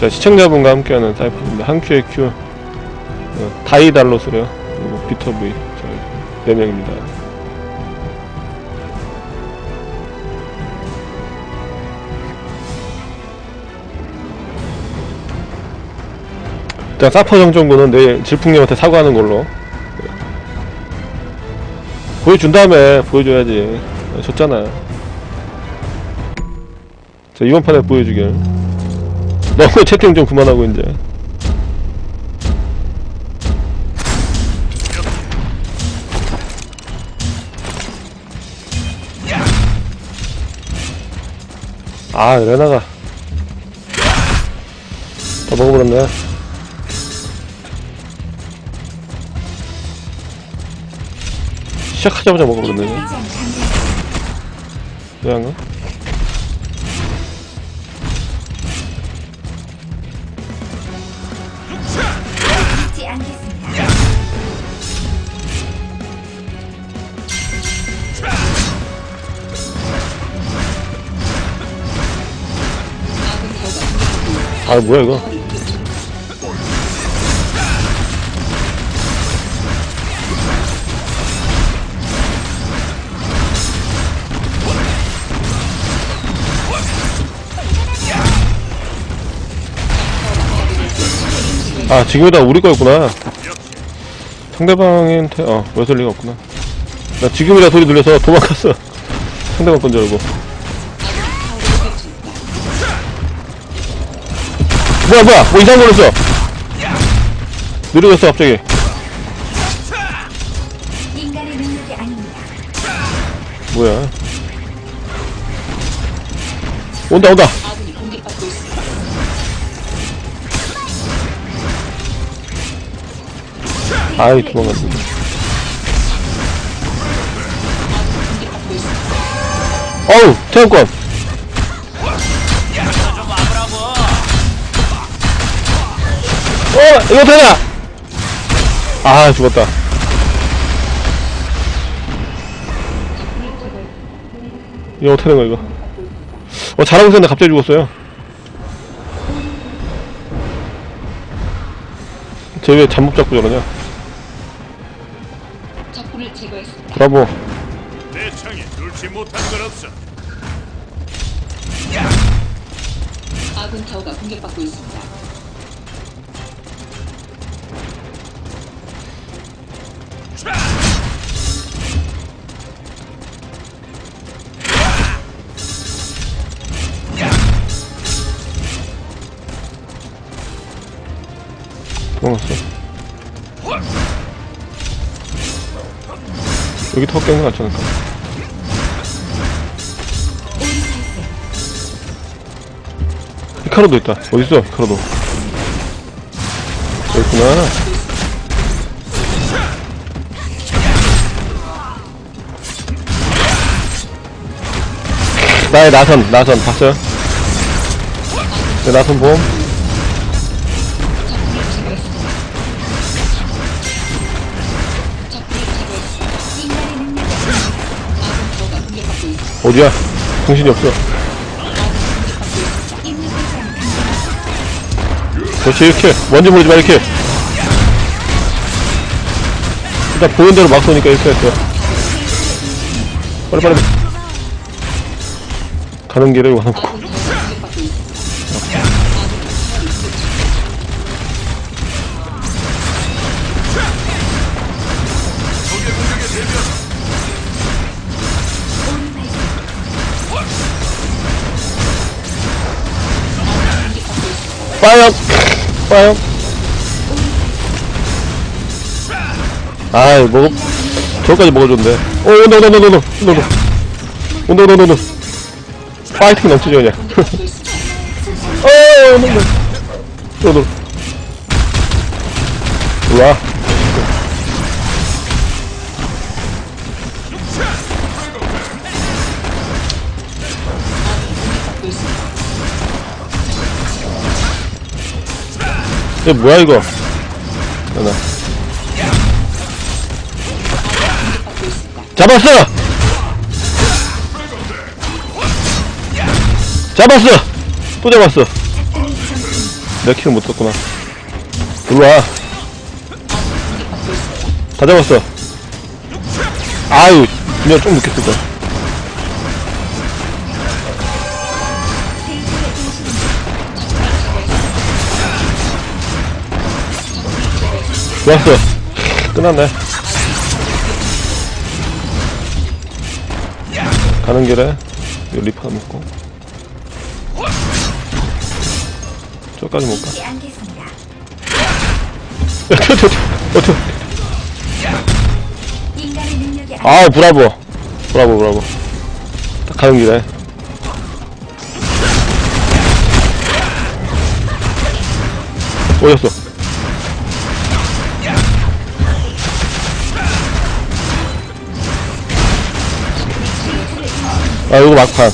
자, 시청자분과 함께하는 사이프입니다. 한 큐에 큐. 어, 다이달로스래요. 그리고 비터브이. 저희 네 명입니다. 일단 사퍼 정정구는 내일 질풍님한테 사과하는 걸로. 보여준 다음에 보여줘야지. 졌잖아. 자, 이번 판에 보여주길. 너무 채팅 좀 그만하고 이제. 아 레나가. 다 먹어버렸네. 시작하자마자 먹어버렸네 왜 안가? 아 뭐야 이거? 아 지금이다 우리 거였구나. 상대방한테 어 웨슬리가 없구나. 나 지금이라 소리 들려서 도망갔어. 상대방 건 줄 알고 뭐야 뭐야? 뭐 이상한 거 걸렸어. 느려졌어 갑자기. 인간의 능력이 아닙니다. 뭐야? 온다 온다. 아이 도망갔네 어우 태양권 어 이거 되냐 아 죽었다 이거 어떻게 된 거야 이거 어 잘하고 있었는데 갑자기 죽었어요 쟤왜 잠못 잡고 저러냐 적군을 제거했습니다. 브라보 내 창에 뚫지 못한 건 없어. 아군 타워가 공격받고 있습니다. 여기 턱 깨는 거 같지 않을까? 히카로도 있다. 어딨어 히카로도? 여기 있구나. 나의 나선 나선 봤어요? 내 나선 봄 어디야? 정신이 없어. 그렇지 이렇게. 먼지 모르지 마 이렇게. 일단 보는 대로 막 쏘니까 이렇게 했어요. 빨리 빨리. 가는 길에 와놓 빠역 빠역 아이 먹어. 저까지 먹어줬는데. 오 노노노노노 노노 오노노노노 파이팅 넘치죠 그냥. 오 노노 노노 올라. 이게 뭐야 이거 하나. 잡았어 잡았어 또 잡았어 내 킬을 못 썼구나. 일로와. 다 잡았어. 아유, 그냥 좀 늦게 쓰자. 좋았어. 끝났네. 가는 길에 이 리파 먹고 저까지 못 가. 잊지 않겠습니다. 야, 튀어, 튀어, 튀어. 어, 튀어. 인간의 능력이 아니 아, 브라보. 브라보, 브라보. 딱 가는 길에. 어디였어? 아, 이거 막판.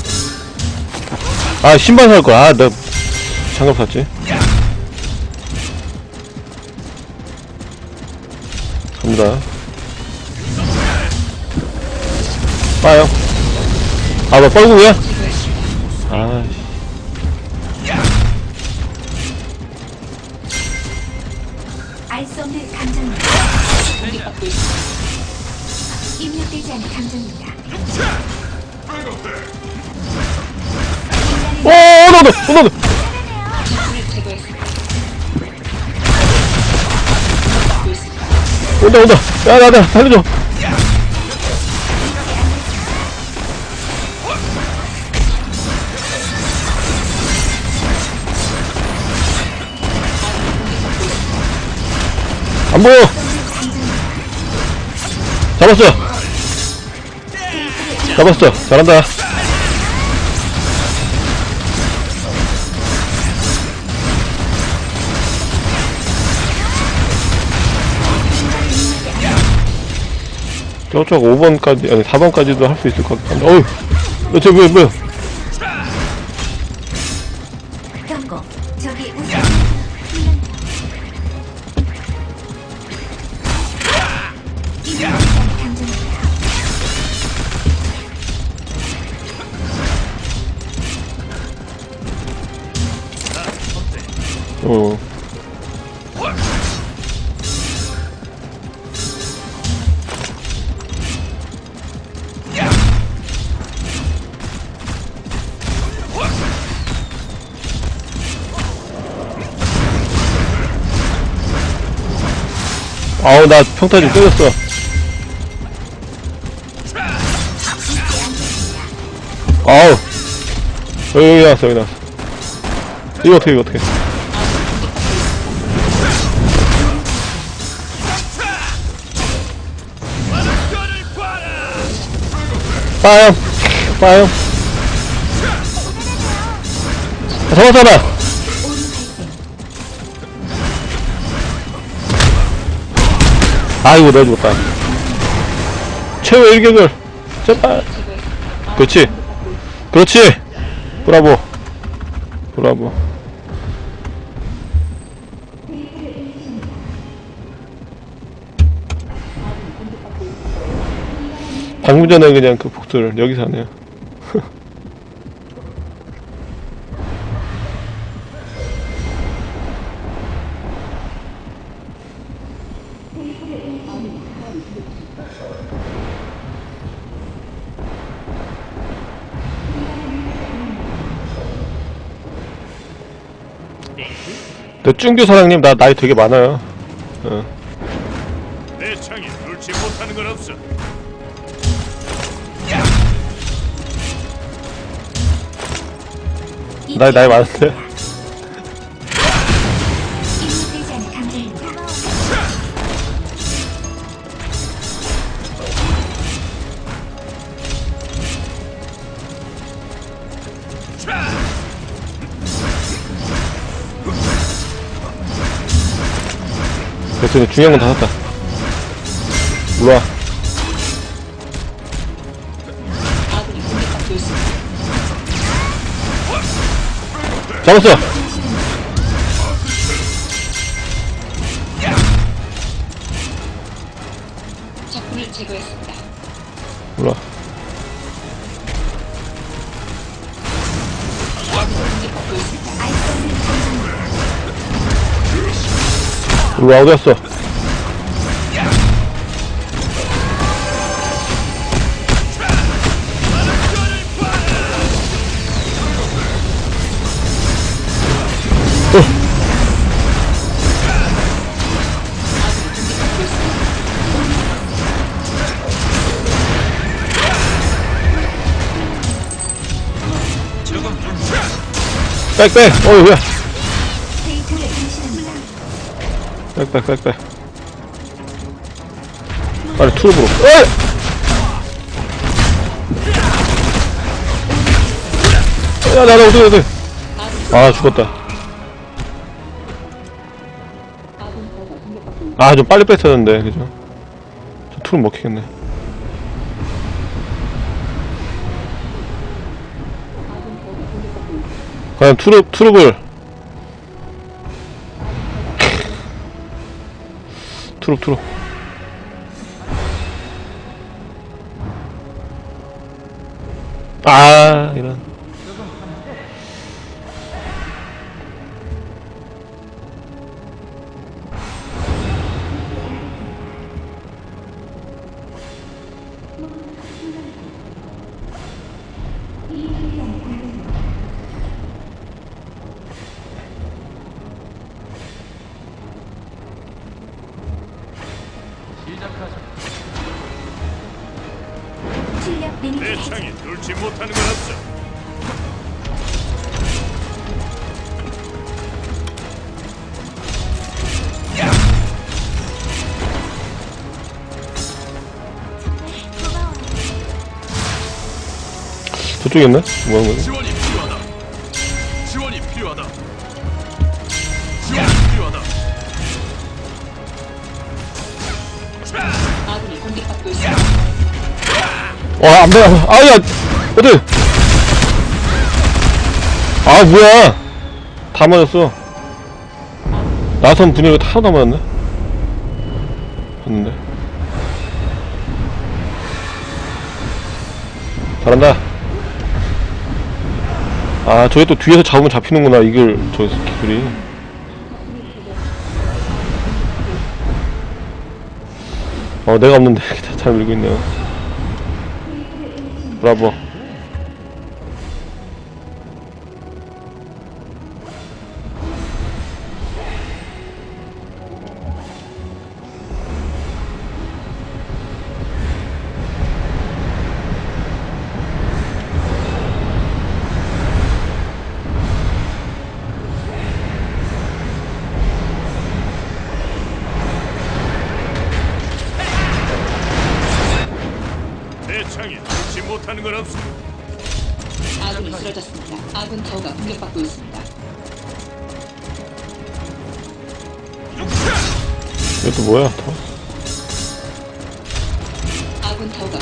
아, 신발 살 거야. 아, 나 장갑 샀지. 갑니다. 빠요. 아, 뭐, 뻘구야? 아, 공격받고 있습니다. 온다, 온다. 야, 나, 나, 살려줘. 안 보여. 잡았어. 잡았어. 잘한다. 저쪽 5번까지, 아니 4번까지도 할 수 있을 것 같은데. 어휴, 너 저, 뭐야, 뭐야. 경고. 우선. 어. 아우 나 평타 좀 때렸어. 아우. 여기 여기 나왔어 여기 나왔어. 이거 어떻게 이거 어떻게. 빠염 빠염 잡았잖아 아이고 내가 죽었다. 최후 일격을 제발. 그렇지. 그렇지. 브라보. 브라보. 방금 전에 그냥 그 복수를 여기서 하네요 네, 쭝규 사장님 나 나이 되게 많아요 어. 내 창에 눈치 못하는 건 없어. 나이 나이 많은데 됐어 중요한 건 다 샀다 일로와. 잡았어 일로와 어디 갔어. 빽빽 어이 뭐야 빽빽빽빽 빨리 투르브로 어이! 야 나나 어떻게 어떻게 아 죽었다. 아 좀 빨리 뺐었는데 그죠? 저 투르 먹히겠네. 과연 투르 투르블 투룩 투룩 아 이런 출력 내 리미트. 창이 뚫지 못하는 건 없어. 저쪽에 있네? 뭐 하는 거지? 지원이 와, 안 돼. 아, 야! 어디? 아, 뭐야! 다 맞았어. 나선 다 하나도 안 맞았네? 봤는데. 잘한다. 아, 저게 또 뒤에서 잡으면 잡히는구나, 이걸, 저 기술이. 어, 내가 없는데, 잘 밀고 있네요. 브라 타워가 공격받고 있습니다. 이것도 뭐야, 더. 아군 타워가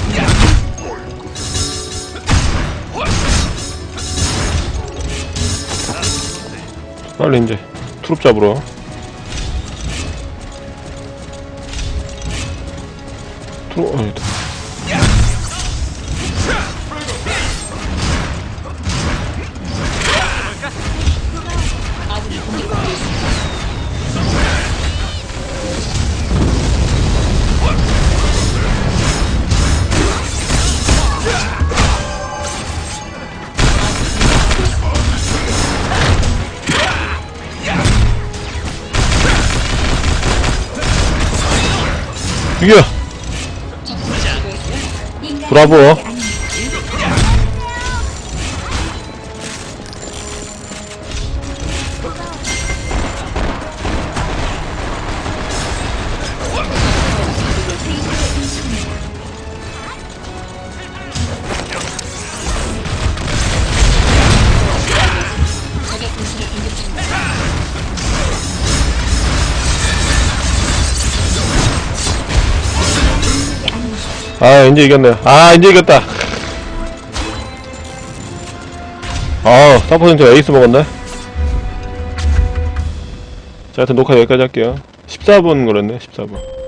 빨리 이제 트룹 잡으러 트룹 어이 다 이겨 브라보. 아 이제 이겼네. 아 이제 이겼다. 아 4% 에이스 먹었네. 자 하여튼 녹화 여기까지 할게요. 14분 걸렸네 14분